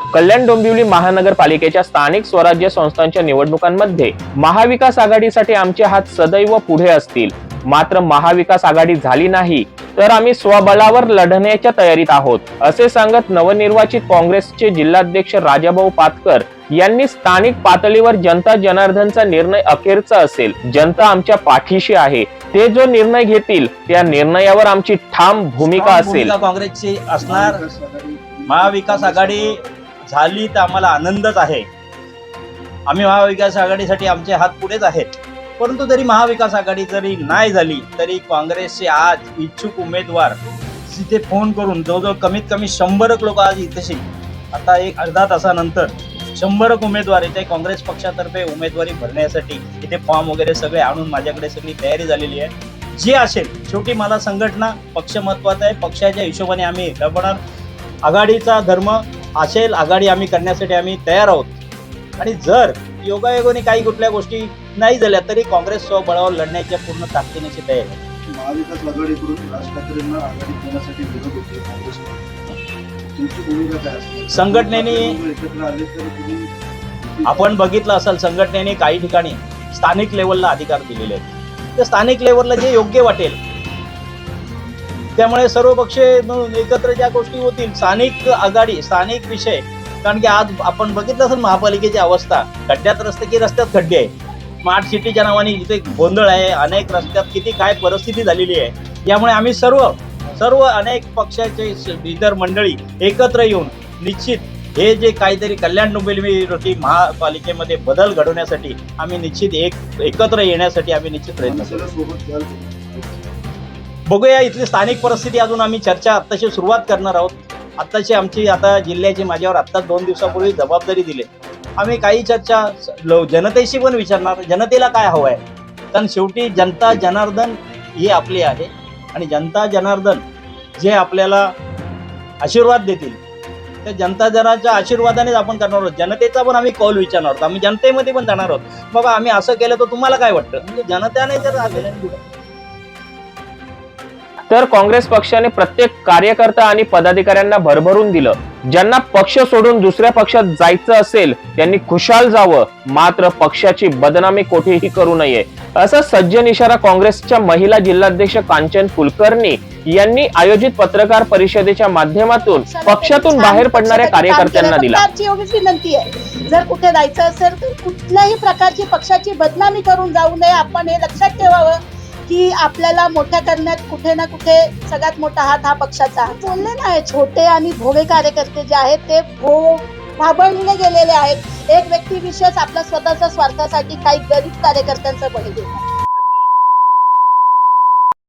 कल्याण डोंबिवली महानगरपालिकेच्या स्थानिक स्वराज्य संस्थांच्या निवडणुकांमध्ये महाविकास आघाडीसाठी आमचे हात सदैव पुढे असतील. मात्र महाविकास आघाडी झाली नाही तर आम्ही स्वबळावर लढण्याच्या तयारीत आहोत असे सांगत नवनिर्वाचित काँग्रेसचे जिल्हाध्यक्ष राजाभाऊ पातकर यांनी स्थानिक पातळीवर जनता जनार्दनचा निर्णय अखेरचा असेल. जनता आमच्या पाठीशी आहे. ते जो निर्णय घेतील त्या निर्णयावर आमची ठाम भूमिका असेल. काँग्रेसची असणार. महाविकास आघाडी झाली तर आम्हाला आनंदच आहे. आम्ही महाविकास आघाडीसाठी आमचे हात पुढेच आहेत. परंतु जरी महाविकास आघाडी जरी नाही झाली तरी काँग्रेसचे आज इच्छुक उमेदवार तिथे फोन करून जवळजवळ कमीत कमी शंभरक लोक आज इथेशी आता एक अर्धा तासानंतर शंभरक उमेदवार इथे काँग्रेस पक्षातर्फे उमेदवारी भरण्यासाठी इथे फॉर्म वगैरे सगळे आणून माझ्याकडे सगळी तयारी झालेली आहे. जे असेल शेवटी मला संघटना पक्ष महत्त्वाचा आहे. पक्षाच्या हिशोबाने आम्ही लढणार आघाडीचा धर्म असेल आघाडी आम्ही करण्यासाठी आम्ही तयार आहोत. आणि जर योगायोगाने काही कुठल्या गोष्टी नाही झाल्या तरी काँग्रेस स्वबळावर लढण्याच्या पूर्ण ताकदीनेची तयारी. आहे. महाविकास आघाडीकडून राज ठाकरेंना आघाडीत घेण्यासाठी विरोध होते काँग्रेस तुमची भूमिका काय असेल? संघटनेने एकत्र आले तर तुम्ही आपण बघितलं असेल संघटनेने काही ठिकाणी स्थानिक लेवलला अधिकार दिलेले आहेत. त्या स्थानिक लेवलला जे योग्य वाटेल त्यामुळे सर्व पक्ष मिळून एकत्र ज्या गोष्टी होतील स्थानिक आघाडी स्थानिक विषय कारण की आज आपण बघितलं असेल महापालिकेची अवस्था खड्ड्यात रस्ते की रस्त्यात खड्डे आहे. स्मार्ट सिटीच्या नावाने इथे गोंधळ आहे अनेक रस्त्यात किती काय परिस्थिती झालेली आहे. यामुळे आम्ही सर्व सर्व अनेक पक्षाचे इतर मंडळी एकत्र येऊन निश्चित हे जे काहीतरी कल्याण डोंबिवली महापालिकेमध्ये बदल घडवण्यासाठी आम्ही निश्चित एक एकत्र येण्यासाठी आम्ही निश्चित प्रयत्न करू. बघूया इथली स्थानिक परिस्थिती. अजून आम्ही चर्चा आत्ताशी सुरुवात करणार आहोत. आत्ताची आमची आता जिल्ह्याची माझ्यावर आत्ता दोन दिवसापूर्वी जबाबदारी दिली. आम्ही काही चर्चा जनतेशी पण विचारणार. जनतेला काय हवं आहे कारण शेवटी जनता जनार्दन ही आपली आहे. आणि जनता जनार्दन जे आपल्याला आशीर्वाद देतील त्या जनता जनाच्या आशीर्वादानेच आपण करणार आहोत. जनतेचा पण आम्ही कौल विचारणार आहोत. आम्ही जनतेमध्ये पण जाणार आहोत. बाबा आम्ही असं केलं तर तुम्हाला काय वाटतं? म्हणजे जनतेने जर केलं तर काँग्रेस पक्षाने प्रत्येक कार्यकर्ता आणि पदाधिकाऱ्यांना भरभरून दिलं. ज्यांना पक्ष सोडून दुसऱ्या पक्षात जायचं असेल त्यांनी खुशाल जावं. मात्र पक्षाची बदनामी कोठेही करू नये. असा सज्जन इशारा काँग्रेसच्या महिला जिल्हाध्यक्ष कांचन कुलकर्णी यांनी आयोजित पत्रकार परिषदेच्या माध्यमातून पक्षातून बाहेर पडणाऱ्या कार्यकर्त्यांना दिला. विनंती आहे. जर कुठे जायचं असेल तर कुठल्याही प्रकारची पक्षाची बदनामी करून जाऊ नये. आपण हे लक्षात ठेवावं. की आपल्याला मोठ्या करण्यात कुठे ना कुठे सगळ्यात मोठा हात हा पक्षाचा. बोलले नाही छोटे आणि भोगे कार्यकर्ते जे आहेत ते भो भाबळीने गेलेले आहेत. एक व्यक्ती विशेष आपल्या स्वतःच्या स्वार्थासाठी काही गरीब कार्यकर्त्यांचं बळी देतात